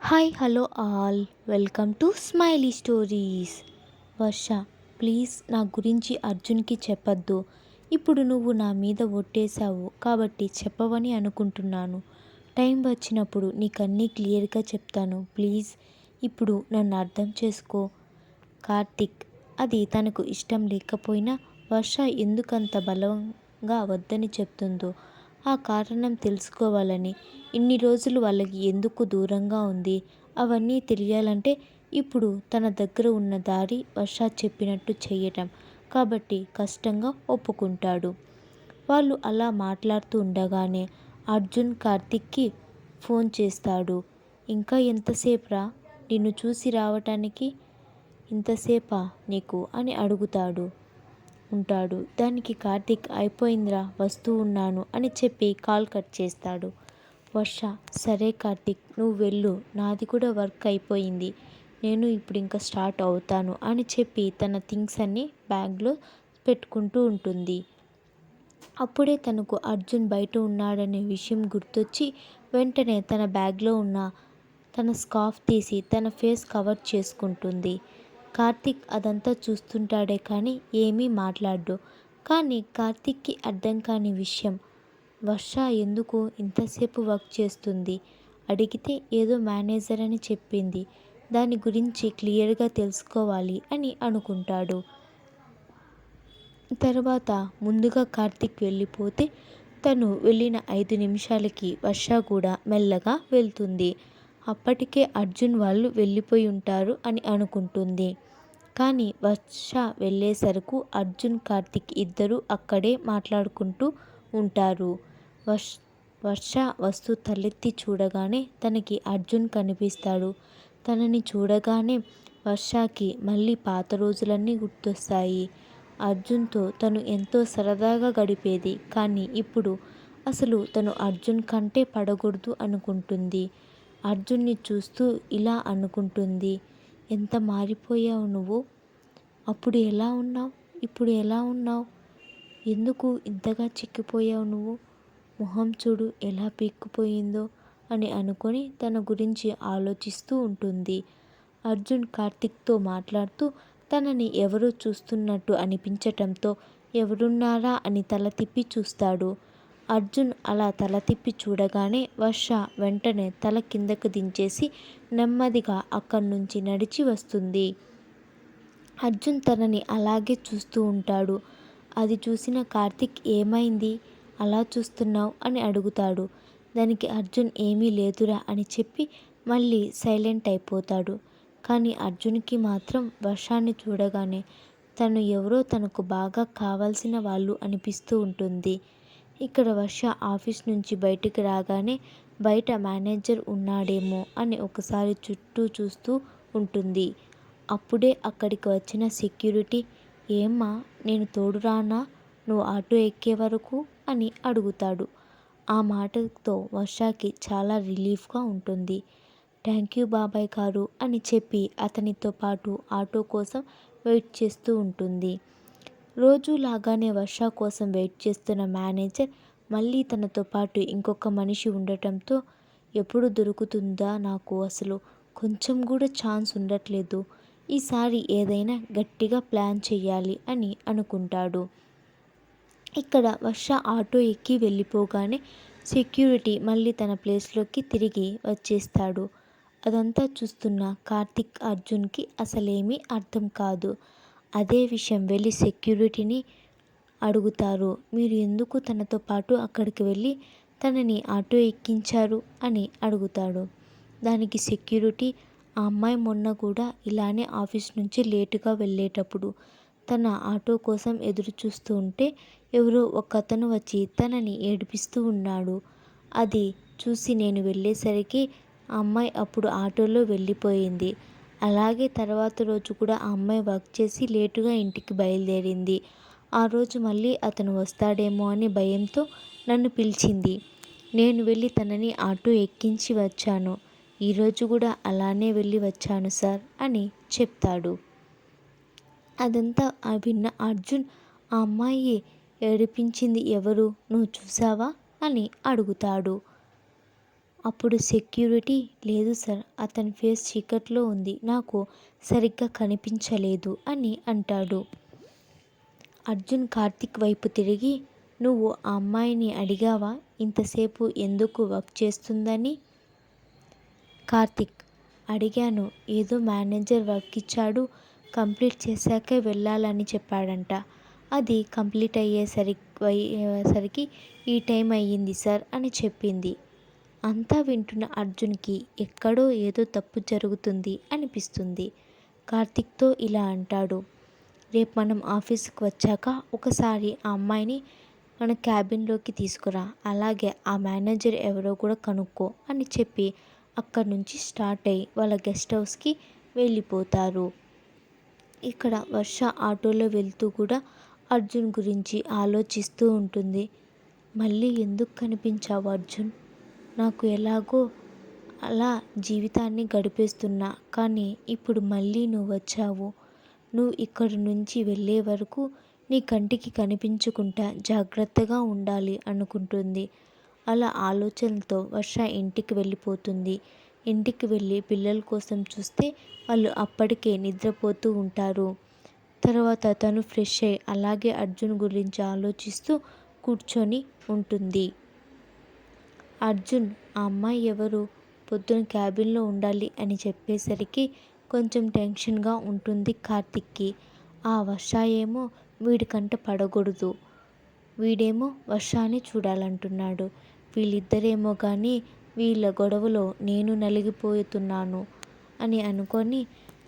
Hi hello all welcome to smiley stories Varsha please నా గురించి అర్జున్కి చెప్పొద్దు. ఇప్పుడు నువ్వు నా మీద ఒట్టేశావు కాబట్టి చెప్పవని అనుకుంటున్నాను. టైం వచ్చినప్పుడు నీకన్నీ క్లియర్గా చెప్తాను. ప్లీజ్ ఇప్పుడు నన్ను అర్థం చేసుకో. కార్తిక్ అది తనకు ఇష్టం లేకపోయినా వర్ష ఎందుకంత బలంగా వద్దని చెప్తుందో ఆ కారణం తెలుసుకోవాలని. ఇన్ని రోజులు వాళ్ళకి ఎందుకు దూరంగా ఉంది? అవన్నీ తెలియాలంటే ఇప్పుడు తన దగ్గర ఉన్న దారి వర్ష చెప్పినట్టు చేయటం. కాబట్టి కష్టంగా ఒప్పుకుంటాడు. వాళ్ళు అలా మాట్లాడుతూ ఉండగానే అర్జున్ కార్తిక్కి ఫోన్ చేస్తాడు. ఇంకా ఎంతసేపురా? నిన్ను చూసి రావటానికి ఇంతసేపా నీకు? అని అడుగుతాడు. ఉంటాడు. దానికి కార్తీక్ అయిపోయిందిరా వస్తూ ఉన్నాను అని చెప్పి కాల్ కట్ చేస్తాడు. వర్ష సరే కార్తీక్ నువ్వు వెళ్ళు నాది కూడా వర్క్ అయిపోయింది. నేను ఇప్పుడు ఇంకా స్టార్ట్ అవుతాను అని చెప్పి తన థింగ్స్ అన్నీ బ్యాగ్లో పెట్టుకుంటూ ఉంటుంది. అప్పుడే తనకు అర్జున్ బయట ఉన్నాడనే విషయం గుర్తొచ్చి వెంటనే తన బ్యాగ్లో ఉన్న తన స్కార్ఫ్ తీసి తన ఫేస్ కవర్ చేసుకుంటుంది. కార్తిక్ అదంతా చూస్తుంటాడే కానీ ఏమీ మాట్లాడ్డు. కానీ కార్తిక్కి అర్థం కాని విషయం వర్ష ఎందుకు ఇంతసేపు వర్క్ చేస్తుంది? అడిగితే ఏదో మేనేజర్ అని చెప్పింది. దాని గురించి క్లియర్గా తెలుసుకోవాలి అని అనుకుంటాడు. తర్వాత ముందుగా కార్తీక్ వెళ్ళిపోతే తను వెళ్ళిన ఐదు నిమిషాలకి వర్ష కూడా మెల్లగా వెళ్తుంది. అప్పటికే అర్జున్ వాళ్ళు వెళ్ళిపోయి ఉంటారు అని అనుకుంటుంది. కానీ వర్ష వెళ్ళేసరకు అర్జున్ కార్తిక్ ఇద్దరు అక్కడే మాట్లాడుకుంటూ ఉంటారు. వర్ష వర్ష వస్తూ తలెత్తి చూడగానే తనకి అర్జున్ కనిపిస్తాడు. తనని చూడగానే వర్షకి మళ్ళీ పాత రోజులన్నీ గుర్తొస్తాయి. అర్జున్తో తను ఎంతో సరదాగా గడిపేది. కానీ ఇప్పుడు అసలు తను అర్జున్ కంటే పడకూడదు అనుకుంటుంది. అర్జున్ని చూస్తూ ఇలా అనుకుంటుంది. ఎంత మారిపోయావు నువ్వు? అప్పుడు ఎలా ఉన్నావు? ఇప్పుడు ఎలా ఉన్నావు? ఎందుకు ఇంతగా చిక్కిపోయావు నువ్వు? మొహం చూడు ఎలా పీక్కుపోయిందో అని అనుకొని తన గురించి ఆలోచిస్తూ ఉంటుంది. అర్జున్ కార్తిక్తో మాట్లాడుతూ తనని ఎవరో చూస్తున్నట్టు అనిపించటంతో ఎవరున్నారా? అని తల తిప్పి చూస్తాడు. అర్జున్ అలా తల తిప్పి చూడగానే వర్ష వెంటనే తల కిందకు దించేసి నెమ్మదిగా అక్కడి నుంచి నడిచి వస్తుంది. అర్జున్ తనని అలాగే చూస్తూ ఉంటాడు. అది చూసిన కార్తిక్ ఏమైంది? అలా చూస్తున్నావు? అని అడుగుతాడు. దానికి అర్జున్ ఏమీ లేదురా అని చెప్పి మళ్ళీ సైలెంట్ అయిపోతాడు. కానీ అర్జున్కి మాత్రం వర్షాన్ని చూడగానే తను ఎవరో తనకు బాగా కావాల్సిన వాళ్ళు అనిపిస్తూ ఉంటుంది. ఇక్కడ వర్ష ఆఫీస్ నుంచి బయటికి రాగానే బయట మేనేజర్ ఉన్నాడేమో అని ఒకసారి చుట్టూ చూస్తూ ఉంటుంది. అప్పుడే అక్కడికి వచ్చిన సెక్యూరిటీ ఏమ్మా నేను తోడు రానా నువ్వు ఆటో ఎక్కే వరకు? అని అడుగుతాడు. ఆ మాటతో వర్షకి చాలా రిలీఫ్గా ఉంటుంది. థ్యాంక్ యూ బాబాయ్ గారు అని చెప్పి అతనితో పాటు ఆటో కోసం వెయిట్ చేస్తూ ఉంటుంది. రోజు లాగానే వర్ష కోసం వెయిట్ చేస్తున్న మేనేజర్ మళ్ళీ తనతో పాటు ఇంకొక మనిషి ఉండటంతో ఎప్పుడు దొరుకుతుందా నాకు అసలు కొంచెం కూడా ఛాన్స్ ఉండట్లేదు. ఈసారి ఏదైనా గట్టిగా ప్లాన్ చేయాలి అని అనుకుంటాడు. ఇక్కడ వర్ష ఆటో ఎక్కి వెళ్ళిపోగానే సెక్యూరిటీ మళ్ళీ తన ప్లేస్లోకి తిరిగి వచ్చేస్తాడు. అదంతా చూస్తున్న కార్తిక్ అర్జున్కి అసలేమీ అర్థం కాదు. అదే విషయం వెళ్ళి సెక్యూరిటీని అడుగుతారు. మీరు ఎందుకు తనతో పాటు అక్కడికి వెళ్ళి తనని ఆటో ఎక్కించారు అని అడుగుతాడు. దానికి సెక్యూరిటీ ఆ అమ్మాయి మొన్న కూడా ఇలానే ఆఫీస్ నుంచి లేటుగా వెళ్ళేటప్పుడు తన ఆటో కోసం ఎదురు చూస్తూ ఉంటే ఎవరో ఒక అతను వచ్చి తనని ఏడిపిస్తూ ఉన్నాడు. అది చూసి నేను వెళ్ళేసరికి ఆ అమ్మాయి అప్పుడు ఆటోలో వెళ్ళిపోయింది. అలాగే తర్వాత రోజు కూడా ఆ అమ్మాయి వర్క్ చేసి లేటుగా ఇంటికి బయలుదేరింది. ఆ రోజు మళ్ళీ అతను వస్తాడేమో అని భయంతో నన్ను పిలిచింది. నేను వెళ్ళి తనని ఆటో ఎక్కించి వచ్చాను. ఈరోజు కూడా అలానే వెళ్ళి వచ్చాను సార్ అని చెప్తాడు. అదంతా విన్న అర్జున్ ఆ అమ్మాయి ఏడిపించింది ఎవరు? నువ్వు చూసావా? అని అడుగుతాడు. అప్పుడు సెక్యూరిటీ లేదు సార్ అతని ఫేస్ చీకట్లో ఉంది నాకు సరిగ్గా కనిపించలేదు అని అంటాడు. అర్జున్ కార్తిక్ వైపు తిరిగి నువ్వు ఆ అమ్మాయిని అడిగావా? ఇంతసేపు ఎందుకు వర్క్ చేస్తుందని? కార్తిక్ అడిగాను ఏదో మేనేజర్ వర్క్ ఇచ్చాడు కంప్లీట్ చేశాకే వెళ్ళాలని చెప్పాడంట. అది కంప్లీట్ అయ్యేసరికి సరికి ఈ టైం అయ్యింది సార్ అని చెప్పింది. అంతా వింటున్న అర్జున్కి ఎక్కడో ఏదో తప్పు జరుగుతుంది అనిపిస్తుంది. కార్తిక్తో ఇలా అంటాడు. రేపు మనం ఆఫీస్కి వచ్చాక ఒకసారి ఆ అమ్మాయిని మన క్యాబిన్లోకి తీసుకురా. అలాగే ఆ మేనేజర్ ఎవరో కూడా కనుక్కో అని చెప్పి అక్కడి నుంచి స్టార్ట్ అయ్యి వాళ్ళ గెస్ట్ హౌస్కి వెళ్ళిపోతారు. ఇక్కడ వర్ష ఆటోలో వెళ్తూ కూడా అర్జున్ గురించి ఆలోచిస్తూ ఉంటుంది. మళ్ళీ ఎందుకు కనిపించావు అర్జున్? నాకు ఎలాగో అలా జీవితాన్ని గడిపేస్తున్నా కానీ ఇప్పుడు మళ్ళీ నువ్వు వచ్చావు. నువ్వు ఇక్కడి నుంచి వెళ్ళే వరకు నీ కంటికి కనిపించకుండా జాగ్రత్తగా ఉండాలి అనుకుంటుంది. అలా ఆలోచనలతో వర్ష ఇంటికి వెళ్ళిపోతుంది. ఇంటికి వెళ్ళి పిల్లల కోసం చూస్తే వాళ్ళు అప్పటికే నిద్రపోతూ ఉంటారు. తర్వాత తను ఫ్రెష్ అయ్యి అలాగే అర్జున్ గురించి ఆలోచిస్తూ కూర్చొని ఉంటుంది. అర్జున్ ఆ అమ్మాయి ఎవరు? పొద్దున క్యాబిన్లో ఉండాలి అని చెప్పేసరికి కొంచెం టెన్షన్గా ఉంటుంది కార్తిక్కి. ఆ వర్ష ఏమో వీడికంట పడకూడదు. వీడేమో వర్షాన్ని చూడాలంటున్నాడు. వీళ్ళిద్దరేమో కానీ వీళ్ళ గొడవలో నేను నలిగిపోతున్నాను అని అనుకొని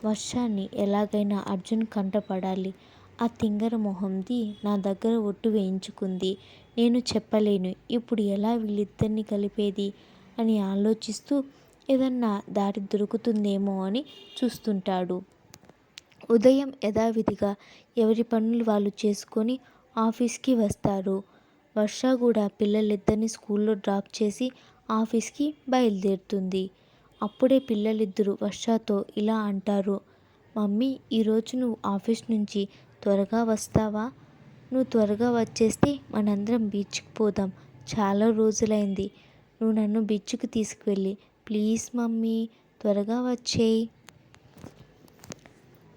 వర్షాన్ని ఎలాగైనా అర్జున్ కంటపడాలి. ఆ తింగర మొహంది నా దగ్గర ఒట్టు వేయించుకుంది. నేను చెప్పలేను. ఇప్పుడు ఎలా వీళ్ళిద్దరిని కలిపేది? అని ఆలోచిస్తూ ఏదన్నా దారి దొరుకుతుందేమో అని చూస్తుంటాడు. ఉదయం యథావిధిగా ఎవరి పనులు వాళ్ళు చేసుకొని ఆఫీస్కి వస్తారు. వర్ష కూడా పిల్లలిద్దరిని స్కూల్లో డ్రాప్ చేసి ఆఫీస్కి బయలుదేరుతుంది. అప్పుడే పిల్లలిద్దరూ వర్షతో ఇలా అంటారు. మమ్మీ ఈరోజు నువ్వు ఆఫీస్ నుంచి త్వరగా వస్తావా? నువ్వు త్వరగా వచ్చేస్తే మనందరం బీచ్కి పోదాం. చాలా రోజులైంది. నువ్వు నన్ను బీచ్కి తీసుకువెళ్ళి. ప్లీజ్ మమ్మీ త్వరగా వచ్చేయి.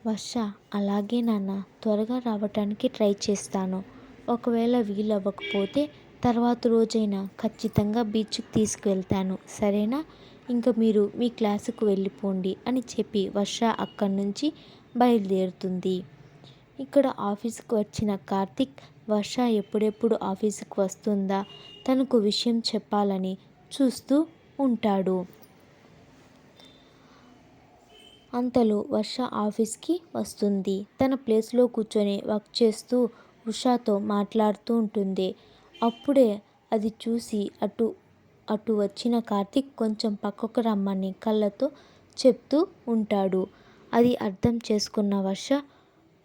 వర్ష అలాగే నాన్న. త్వరగా రావటానికి ట్రై చేస్తాను. ఒకవేళ వీలవ్వకపోతే తర్వాత రోజైనా ఖచ్చితంగా బీచ్కి తీసుకువెళ్తాను. సరేనా? ఇంకా మీరు మీ క్లాసుకు వెళ్ళిపోండి అని చెప్పి వర్ష అక్కడి నుంచి బయలుదేరుతుంది. ఇక్కడ ఆఫీస్కి వచ్చిన కార్తిక్ వర్ష ఎప్పుడెప్పుడు ఆఫీస్కి వస్తుందా? తనకు విషయం చెప్పాలని చూస్తూ ఉంటాడు. అంతలో వర్ష ఆఫీస్కి వస్తుంది. తన ప్లేస్లో కూర్చొని వర్క్ చేస్తూ ఉషాతో మాట్లాడుతూ ఉంటుంది. అప్పుడే అది చూసి అటు అటు వచ్చిన కార్తిక్ కొంచెం పక్కకు రమ్మని కళ్ళతో చెప్తూ ఉంటాడు. అది అర్థం చేసుకున్న వర్ష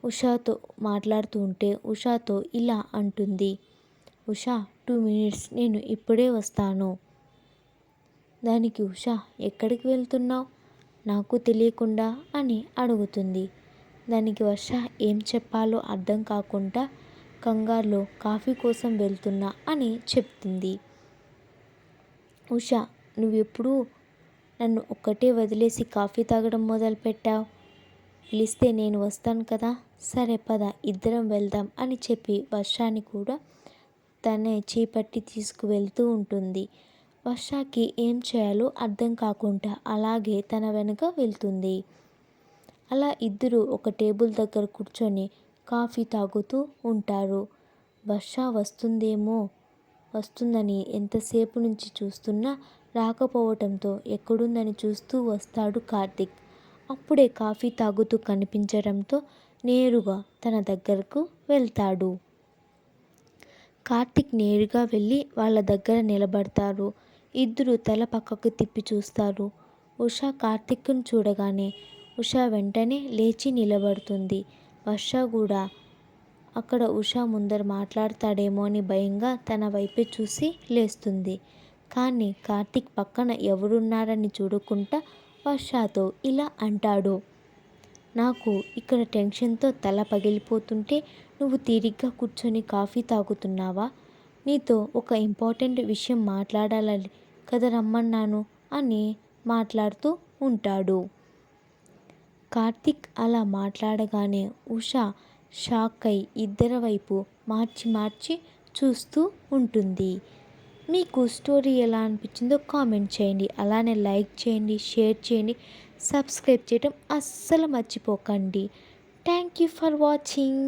ఉషాతో మాట్లాడుతూ ఉంటే ఉషాతో ఇలా అంటుంది. ఉషా టూ మినిట్స్ నేను ఇప్పుడే వస్తాను. దానికి ఉషా ఎక్కడికి వెళ్తున్నావు? నాకు తెలియకుండా అని అడుగుతుంది. దానికి వర్ష ఏం చెప్పాలో అర్థం కాకుండా కంగారులో కాఫీ కోసం వెళ్తున్నా అని చెప్తుంది. ఉష నువ్వెప్పుడు నన్ను ఒక్కటే వదిలేసి కాఫీ తాగడం మొదలుపెట్టావు? పిలిస్తే నేను వస్తాను కదా? సరే పద ఇద్దరం వెళ్దాం అని చెప్పి వర్షాన్ని కూడా తనే చేపట్టి తీసుకువెళ్తూ ఉంటుంది. వర్షాకి ఏం చేయాలో అర్థం కాకుండా అలాగే తన వెనుక వెళ్తుంది. అలా ఇద్దరు ఒక టేబుల్ దగ్గర కూర్చొని కాఫీ తాగుతూ ఉంటారు. వర్ష వస్తుందేమో? వస్తుందని ఎంతసేపు నుంచి చూస్తున్నా రాకపోవటంతో ఎక్కడుందని చూస్తూ వస్తాడు కార్తిక్. అప్పుడే కాఫీ తాగుతూ కనిపించడంతో నేరుగా తన దగ్గరకు వెళ్తాడు. కార్తిక్ నేరుగా వెళ్ళి వాళ్ళ దగ్గర నిలబడతారు. ఇద్దరు తల పక్కకు తిప్పి చూస్తారు. ఉషా కార్తిక్ను చూడగానే ఉషా వెంటనే లేచి నిలబడుతుంది. వర్ష కూడా అక్కడ ఉషా ముందర మాట్లాడతాడేమో అని భయంగా తన వైపే చూసి లేస్తుంది. కానీ కార్తిక్ పక్కన ఎవరున్నారని చూడకుండా వర్షాతో ఇలా అంటాడు. నాకు ఇక్కడ టెన్షన్తో తల పగిలిపోతుంటే నువ్వు తీరిగ్గా కూర్చొని కాఫీ తాగుతున్నావా? నీతో ఒక ఇంపార్టెంట్ విషయం మాట్లాడాలని కదా రమ్మన్నాను అని మాట్లాడుతూ ఉంటాడు. కార్తిక్ అలా మాట్లాడగానే ఉష షాక్ అయి ఇద్దరి వైపు మార్చి మార్చి చూస్తూ ఉంటుంది. మీకు స్టోరీ ఎలా అనిపించిందో కామెంట్ చేయండి. అలానే లైక్ చేయండి షేర్ చేయండి సబ్స్క్రైబ్ చేయడం అస్సలు మర్చిపోకండి. Thank you for watching